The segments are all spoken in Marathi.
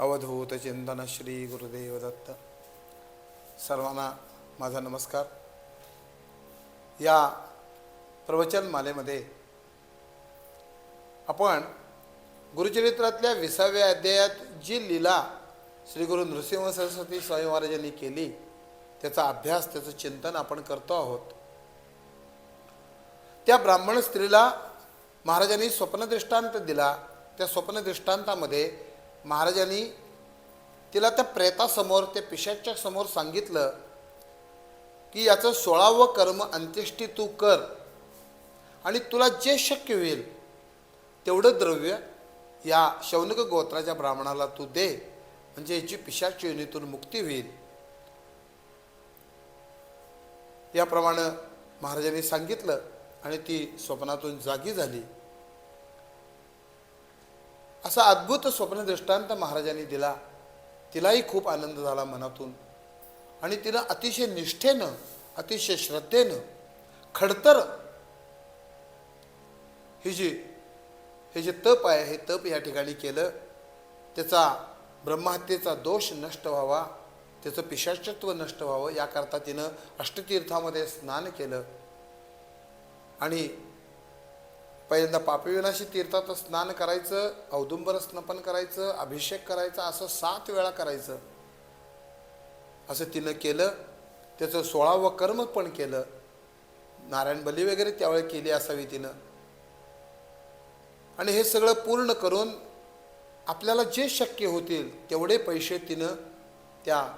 अवधूत चिंतन श्री गुरुदेव दत्त. सर्वांना माझा नमस्कार. या प्रवचनमालेमध्ये आपण गुरुचरित्रातल्या विसाव्या अध्यायात जी लीला श्री गुरु नृसिंह सरस्वती स्वामी महाराजांनी केली त्याचा अभ्यास त्याचं चिंतन आपण करतो आहोत. त्या ब्राह्मण स्त्रीला महाराजांनी स्वप्नदृष्टांत दिला. त्या स्वप्नदृष्टांतामध्ये महाराजांनी तिला त्या प्रेतासमोर त्या पिशाच्या समोर सांगितलं की याचं सोळावं कर्म अंत्येष्टी तू कर आणि तुला जे शक्य होईल तेवढं द्रव्य या शौनक गोत्राच्या ब्राह्मणाला तू दे. म्हणजे याची पिशाच योनीतून मुक्ती होईल. याप्रमाणे महाराजांनी सांगितलं आणि ती स्वप्नातून जागी झाली. असा अद्भुत स्वप्न दृष्टांत महाराजांनी दिला. तिलाही खूप आनंद झाला मनातून. आणि तिनं अतिशय निष्ठेनं अतिशय श्रद्धेनं खडतर ही जी हे जे तप आहे हे तप या ठिकाणी केलं. त्याचा ब्रह्महत्येचा दोष नष्ट व्हावा त्याचं पिशाचत्व नष्ट व्हावं याकरता तिनं अष्टतीर्थामध्ये स्नान केलं. आणि पहिल्यांदा पापविनाशी तीर्थात स्नान करायचं औदुंबर स्नपन करायचं अभिषेक करायचा असं सात वेळा करायचं. असं तिनं केलं त्याचं सोळावं कर्म पण केलं. नारायण बली वगैरे त्यावेळी केली असावी तिनं. आणि हे सगळं पूर्ण करून आपल्याला जे शक्य होतील तेवढे पैसे तिनं त्या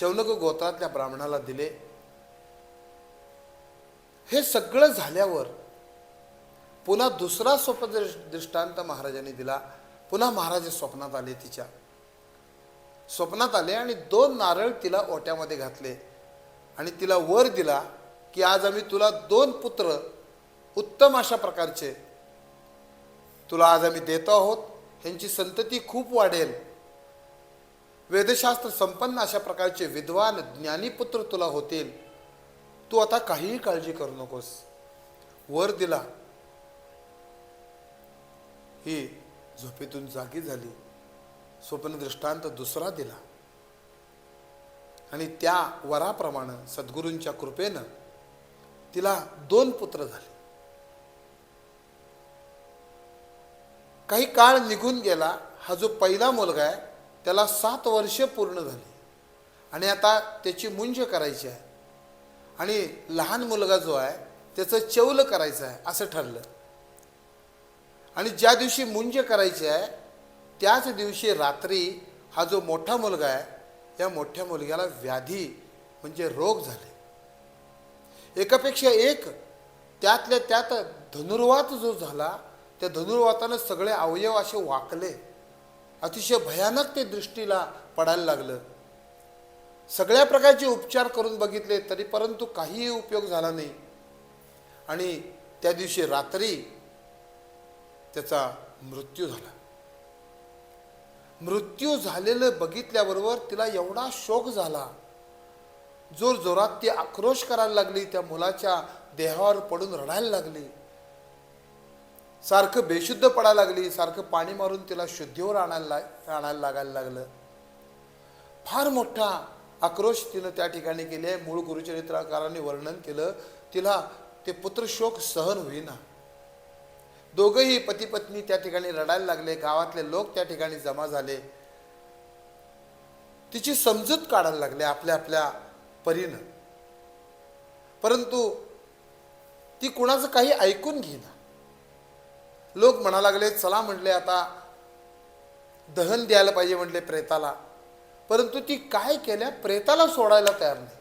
शौनक गोत्रातल्या ब्राह्मणाला दिले. हे सगळं झाल्यावर पुन्हा दुसरा स्वप्न दृष्टांत महाराजांनी दिला पुन्हा महाराज स्वप्नात आले तिच्या. स्वप्नात आले आणि दोन नारळ तिला ओट्यामध्ये घातले आणि तिला वर दिला की आज आम्ही तुला दोन पुत्र उत्तम अशा प्रकारचे. तुला आज आम्ही देतो आहोत ह्यांची संतती खूप वाढेल. वेदशास्त्र संपन्न अशा प्रकारचे विद्वान ज्ञानीपुत्र तुला होतील. तू आता काहीही काळजी करू नकोस. वर दिला. ही झोपेतून जागी झाली. स्वप्न दृष्टांत दुसरा दिला. आणि त्या वराप्रमाणे सद्गुरूंच्या कृपेनं तिला दोन पुत्र झाले. काही काळ निघून गेला. हा जो पहिला मुलगा आहे त्याला सात वर्षे पूर्ण झाली. आणि आता त्याची मुंज करायची आहे. आणि लहान मुलगा जो आहे त्याचं चौल करायचं आहे असं ठरलं. आणि ज्या दिवशी मुंज करायची आहे त्याच दिवशी रात्री हा जो मोठा मुलगा आहे या मोठ्या मुलग्याला व्याधी म्हणजे रोग झाले. एकापेक्षा एक त्यातल्या त्यात धनुर्वात जो झाला त्या धनुर्वातानं सगळे अवयव असे वाकले. अतिशय भयानक ते दृष्टीला पडायला लागलं. सगळ्या प्रकारचे उपचार करून बघितले तरी परंतु काहीही उपयोग झाला नाही. आणि त्या दिवशी रात्री त्याचा मृत्यू झाला. मृत्यू झालेलं बघितल्याबरोबर तिला एवढा शोक झाला. जोर जोरात ती आक्रोश करायला लागली त्या मुलाच्या देहावर पडून रडायला लागली. सारखं बेशुद्ध पडायला लागली सारखं पाणी मारून तिला शुद्धीवर आणायला आणायला लागायला लागलं. फार मोठा आक्रोश तिनं त्या ठिकाणी केले. मूळ गुरुचरित्रकारांनी वर्णन केलं. तिला ते पुत्रशोक सहन होईना. दोघंही पती पत्नी त्या ठिकाणी रडायला लागले गावातले लोक त्या ठिकाणी जमा झाले. तिची समजूत काढायला लागले आपल्या आपल्या परीनं. परंतु ती कुणाचं काही ऐकून घेईना. लोक म्हणा लागले चला म्हटले आता दहन द्यायला पाहिजे म्हटले प्रेताला. परंतु ती काय केल्या? प्रेताला सोडायला तयार नाही.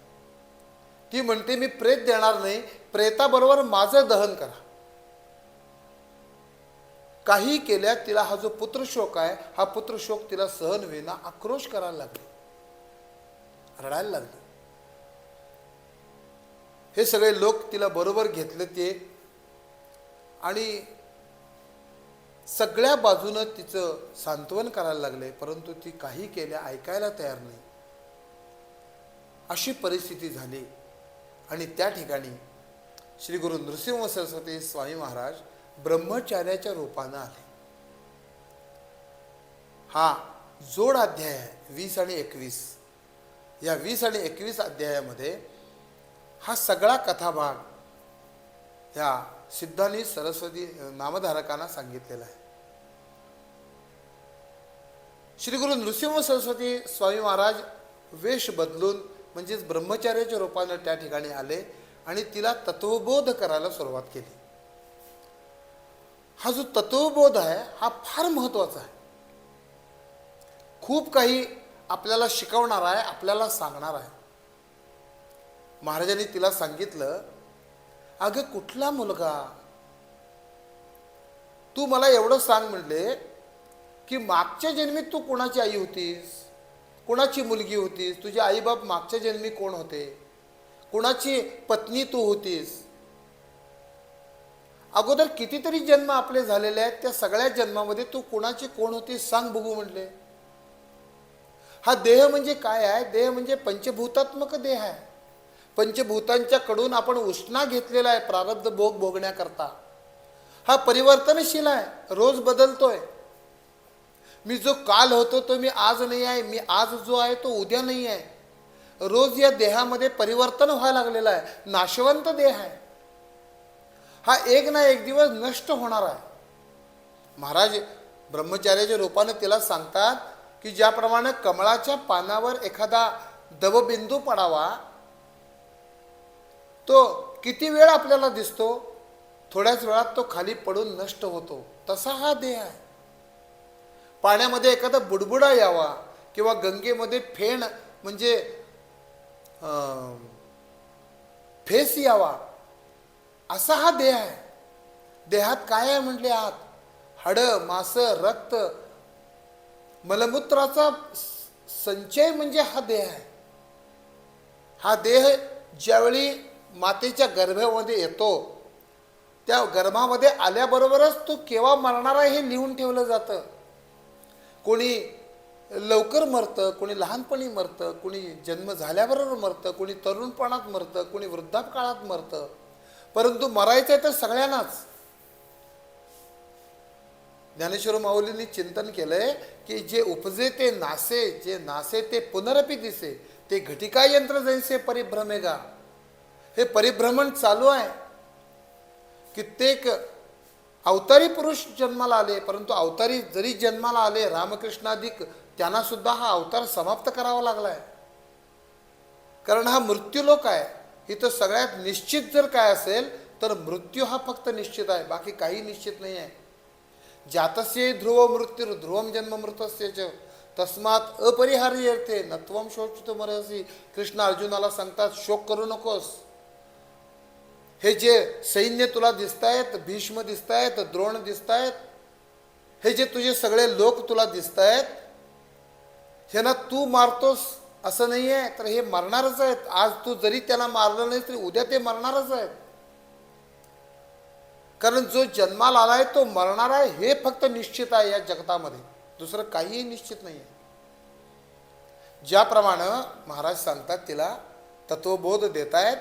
ती म्हणते मी प्रेत देणार नाही प्रेताबरोबर माझं दहन करा. काही केल्या तिला हा जो पुत्रशोक आहे हा पुत्रशोक तिला सहन होईना आक्रोश करायला लागले. रडायला लागले. हे सगळे लोक तिला बरोबर घेतले ते. आणि सगळ्या बाजूनं तिचं सांत्वन करायला लागले परंतु ती काही केल्या ऐकायला तयार नाही. अशी परिस्थिती झाली. आणि त्या ठिकाणी श्री गुरु नृसिंह सरस्वती स्वामी महाराज ब्रह्मचार्याच्या रूपानं आले. हा जोड अध्याय आहे वीस आणि एकवीस. या वीस आणि एकवीस अध्यायामध्ये हा सगळा कथाभाग या सिद्धांनी सरस्वती नामधारकांना सांगितलेला आहे. श्री गुरु नृसिंह सरस्वती स्वामी महाराज वेश बदलून म्हणजेच ब्रह्मचार्याच्या रूपानं त्या ठिकाणी आले आणि तिला तत्वबोध करायला सुरुवात केली. हा जो तत्वबोध आहे हा फार महत्त्वाचा आहे. खूप काही आपल्याला शिकवणार आहे आपल्याला सांगणार आहे. महाराजांनी तिला सांगितलं अगं कुठला मुलगा? तू मला एवढं सांग म्हणले की मागच्या जन्मी तू कोणाची आई होतीस? कोणाची मुलगी होतीस? तुझे आईबाप मागच्या जन्मी कोण होते? कोणाची पत्नी तू होतीस? अगोदर कितीतरी जन्म आपले झालेले आहेत त्या सगळ्या जन्मामध्ये तू कोणाची कोण होतीस सांग बघू म्हणले हा देह म्हणजे काय आहे? देह म्हणजे पंचभूतात्मक देह आहे. पंचभूतांच्या कडून आपण उष्णा घेतलेला आहे प्रारब्ध भोग भोगण्याकरता. हा परिवर्तनशील आहे रोज बदलतोय. मी जो काल होतो तो मी आज नाही आहे मी आज जो आहे तो उद्या नाही आहे. रोज या देहामध्ये परिवर्तन व्हायला लागलेलं आहे. नाशवंत देह आहे. हा एक ना एक दिवस नष्ट होणार आहे. महाराज ब्रह्मचार्याच्या रूपाने तिला सांगतात की ज्याप्रमाणे कमळाच्या पानावर एखादा दवबिंदू पडावा तो किती वेळ आपल्याला दिसतो? थोड्याच वेळात तो खाली पडून नष्ट होतो. तसा हा देह आहे. पाण्यामध्ये एखादा बुडबुडा यावा किंवा गंगेमध्ये फेण म्हणजे फेस यावा असा हा देह आहे. देहात काय आहे म्हटले आत? हाडं मास रक्त. मलमूत्राचा स- संचय म्हणजे हा देह आहे. हा देह ज्यावेळी मातेच्या गर्भामध्ये येतो त्या गर्भामध्ये आल्याबरोबरच तो केव्हा मरणार आहे हे लिहून ठेवलं जातं. कोणी लवकर मरतं कोणी लहानपणी मरतं कोणी जन्म झाल्याबरोबर मरतं कोणी तरुणपणात मरतं कोणी वृद्धापकाळात मरतं. परंतु मरायचं आहे तर सगळ्यांनाच. ज्ञानेश्वर माऊलींनी चिंतन केलंय की जे उपजे ते नासे जे नासे ते पुनरपी दिसे ते घटिका यंत्र जैसे परिभ्रमेगा. हे परिभ्रमण चालू आहे. कित्येक अवतारी पुरुष जन्माला आले परंतु अवतारी जरी जन्माला आले रामकृष्णाधिक त्यांना सुद्धा हा अवतार समाप्त करावा लागलाय. कारण हा मृत्यूलोक आहे. इथं सगळ्यात निश्चित जर काय असेल तर मृत्यू हा फक्त निश्चित आहे बाकी काही निश्चित नाही आहे. जातस्य ध्रुव मृत्यू ध्रुवम जन्म मृतस्य तस्मात अपरिहार्य येते नत्वम शोचित मरसी कृष्ण अर्जुनाला सांगतात शोक करू नकोस. हे जे सैन्य तुला दिसतायत भीष्म दिसतायत द्रोण दिसतायत हे जे तुझे सगळे लोक तुला दिसतायत ह्यांना तू मारतोस. असं नाही आहे तर हे मरणारच आहेत. आज तू जरी त्याला मारलं नाही तरी उद्या ते मरणारच आहेत. कारण जो जन्माला आला आहे तो मरणार आहे हे फक्त निश्चित आहे या जगतामध्ये. दुसरं काहीही निश्चित नाही आहे ज्याप्रमाणे महाराज सांगतात तिला तत्वबोध देत आहेत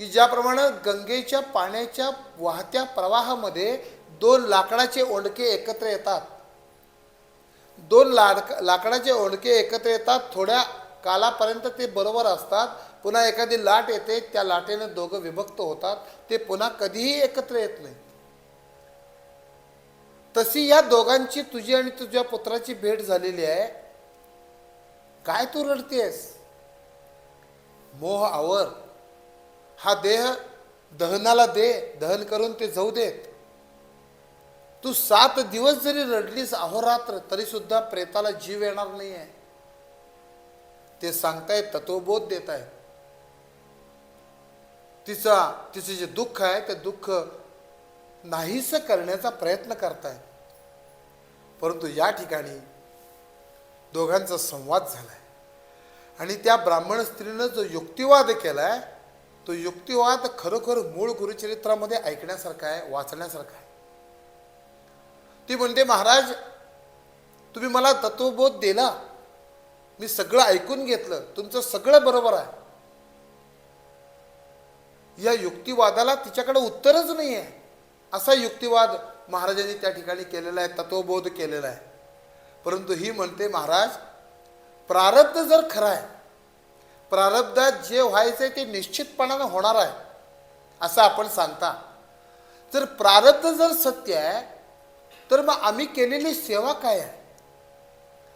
की ज्याप्रमाणे गंगेच्या पाण्याच्या वाहत्या प्रवाहामध्ये दोन लाकडाचे ओंडके एकत्र येतात. दोन लाड लाकडाचे ओंडके एकत्र येतात थोड्या कालापर्यंत ते बरोबर असतात. पुन्हा एखादी लाट येते त्या लाटेने दोघं विभक्त होतात. ते पुन्हा कधीही एकत्र येत नाही. तशी या दोघांची तुझी आणि तुझ्या पुत्राची भेट झालेली आहे. काय तू रडतेस? मोह आवर. हा देह दहनाला दे दहन करून ते जाऊ देत. तू सात दिवस जरी रडलीस अहोरात्र तरी सुद्धा प्रेताला जीव येणार नाही आहे ते सांगतायत तत्वबोध देत आहेत तिचा तिचं जे दुःख आहे ते दुःख नाहीस करण्याचा प्रयत्न करतायत परंतु या ठिकाणी दोघांचा संवाद झालाय. आणि त्या ब्राह्मण स्त्रीनं जो युक्तिवाद केलाय तो युक्तिवाद खरोखर मूळ गुरुचरित्रामध्ये ऐकण्यासारखा आहे वाचण्यासारखा आहे. ती म्हणते महाराज तुम्ही मला तत्वबोध दिला. मी सगळं ऐकून घेतलं. तुमचं सगळं बरोबर आहे. या युक्तिवादाला तिच्याकडे उत्तरच नाही आहे असा युक्तिवाद महाराजांनी त्या ठिकाणी केलेला आहे तत्वबोध केलेला आहे. परंतु ही म्हणते महाराज प्रारब्ध जर खरं आहे प्रारब्धात जे व्हायचं ते निश्चितपणानं होणार आहे असं आपण सांगता. जर प्रारब्ध जर सत्य आहे तर मग आम्ही केलेली सेवा काय आहे?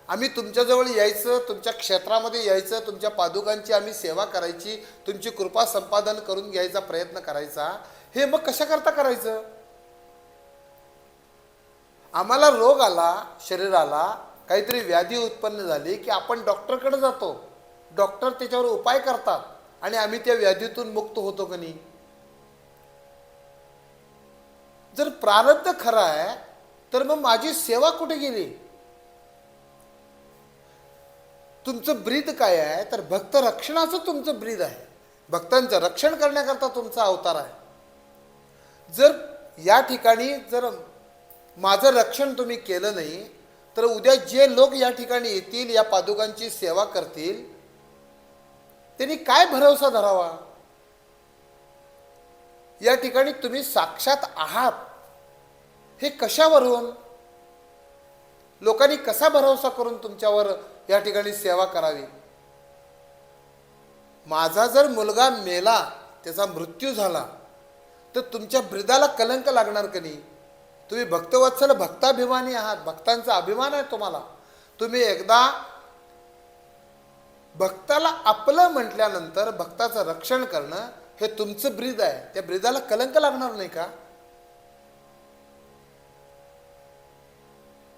आम्ही तुमच्याजवळ यायचं तुमच्या क्षेत्रामध्ये यायचं तुमच्या पादुकांची आम्ही सेवा करायची तुमची कृपा संपादन करून घ्यायचा प्रयत्न करायचा. हे मग कशाकरता करायचं? आम्हाला रोग आला शरीराला काहीतरी व्याधी उत्पन्न झाली की आपण डॉक्टरकडे जातो. डॉक्टर त्याच्यावर उपाय करतात आणि आम्ही त्या व्याधीतून मुक्त होतो का नाही? जर प्रारब्ध खरं आहे तर मग माझी सेवा कुठे गेली? तुमचं ब्रीद काय आहे? तर भक्त रक्षणाचं तुमचं ब्रीद आहे. भक्तांचं रक्षण करण्याकरता तुमचा अवतार आहे. जर या ठिकाणी जर माझं रक्षण तुम्ही केलं नाही तर उद्या जे लोक या ठिकाणी येतील या पादुकांची सेवा करतील त्यांनी काय भरवसा धरावा? या ठिकाणी तुम्ही साक्षात आहात. हे कशावरून? लोकांनी कसा भरोसा करून तुमच्यावर या ठिकाणी सेवा करावी. माझा जर मुलगा मेला त्याचा मृत्यू झाला तर तुमच्या ब्रिदाला कलंक लागणार का नाही? तुम्ही भक्तवत्सल भक्ताभिमानी आहात भक्तांचा अभिमान आहे तुम्हाला. तुम्ही एकदा भक्ताला आपलं म्हटल्यानंतर भक्ताचं रक्षण करणं हे तुमचं ब्रीद आहे. त्या ब्रिदाला कलंक लागणार नाही का?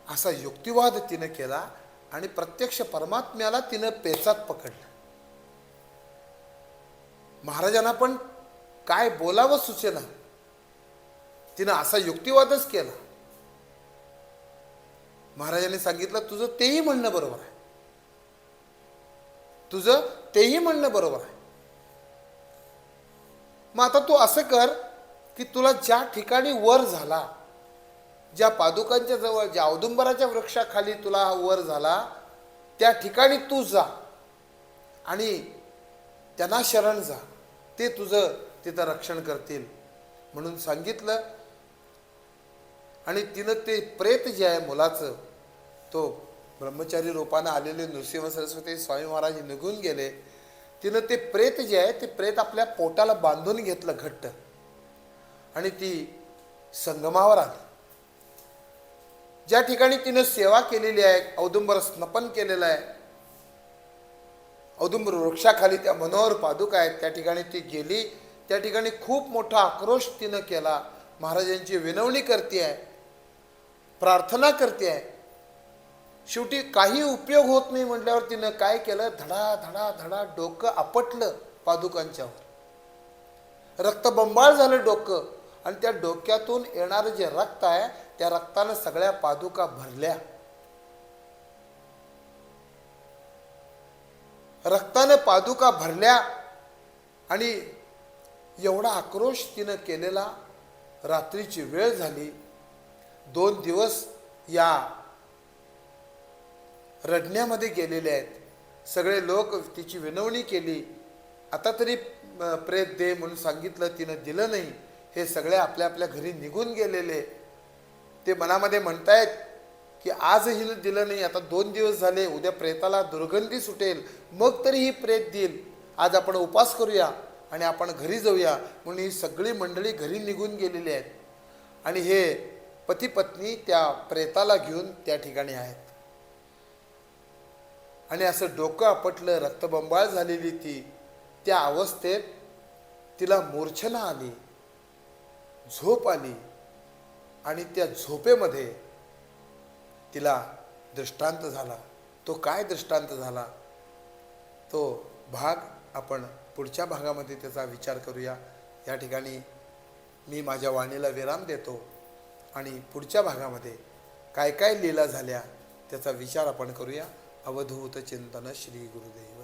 असा युक्तिवाद तिनं केला आणि प्रत्यक्ष परमात्म्याला तिनं पेचात पकडलं. महाराजांना पण काय बोलावं सुचेना. तिनं असा युक्तिवादच केला. महाराजांनी सांगितलं तुझं तेही म्हणणं बरोबर आहे. तुझं तेही म्हणणं बरोबर आहे. मग आता तू असं कर की तुला ज्या ठिकाणी वर झाला ज्या पादुकांच्या जवळ ज्या औदुंबराच्या वृक्षाखाली तुला हा वर झाला त्या ठिकाणी तू जा आणि त्यांना शरण जा. ते तुझं तिथं रक्षण करतील म्हणून सांगितलं. आणि तिनं ते प्रेत जे आहे मुलाचं तो ब्रह्मचारी रूपानं आलेले नृसिंह सरस्वती स्वामी महाराज निघून गेले. तिनं ते प्रेत जे आहे ते प्रेत आपल्या पोटाला बांधून घेतलं घट्ट. आणि ती संगमावर आली. ज्या ठिकाणी तिनं सेवा केलेली आहे औदुंबर स्नपन केलेलं आहे औदुंबर वृक्षाखाली त्या मनोहर पादुका आहेत त्या ठिकाणी ती गेली त्या ठिकाणी खूप मोठा आक्रोश तिनं केला. महाराजांची विनवणी करते आहे प्रार्थना करते आहे. शेवटी काही उपयोग होत नाही म्हटल्यावर तिनं काय केलं? धडा धडा धडा डोकं आपटलं पादुकांच्यावर रक्तबंबाळ झालं डोकं. आणि त्या डोक्यातून येणारं जे रक्त आहे त्या रक्तानं सगळ्या पादुका भरल्या. रक्तानं पादुका भरल्या आणि एवढा आक्रोश तिनं केलेला रात्रीची वेळ झाली. दोन दिवस या रडण्यामध्ये गेलेले आहेत. सगळे लोक तिची विनवणी केली. आता तरी प्रेत दे म्हणून सांगितलं तिनं दिलं नाही. हे सगळे आपल्या आपल्या घरी निघून गेलेले. ते मनामध्ये म्हणतायत की आजही दिलं नाही आता दोन दिवस झाले उद्या प्रेताला दुर्गंधी सुटेल मग तरी ही प्रेत देईल. आज आपण उपास करूया आणि आपण घरी जाऊया. म्हणून ही सगळी मंडळी घरी निघून गेलेली आहेत. आणि हे पती पत्नी त्या प्रेताला घेऊन त्या ठिकाणी आहेत. आणि असं डोकं आपटलं रक्तबंबाळ झालेली ती त्या अवस्थेत तिला मूर्छना आली झोप आली. आणि त्या झोपेमध्ये तिला दृष्टांत झाला. तो काय दृष्टांत झाला? तो भाग आपण पुढच्या भागामध्ये त्याचा विचार करूया. या ठिकाणी मी माझ्या वाणीला विराम देतो आणि पुढच्या भागामध्ये काय काय लीला झाल्या त्याचा विचार आपण करूया. अवधूत चिंतन श्री गुरुदेव.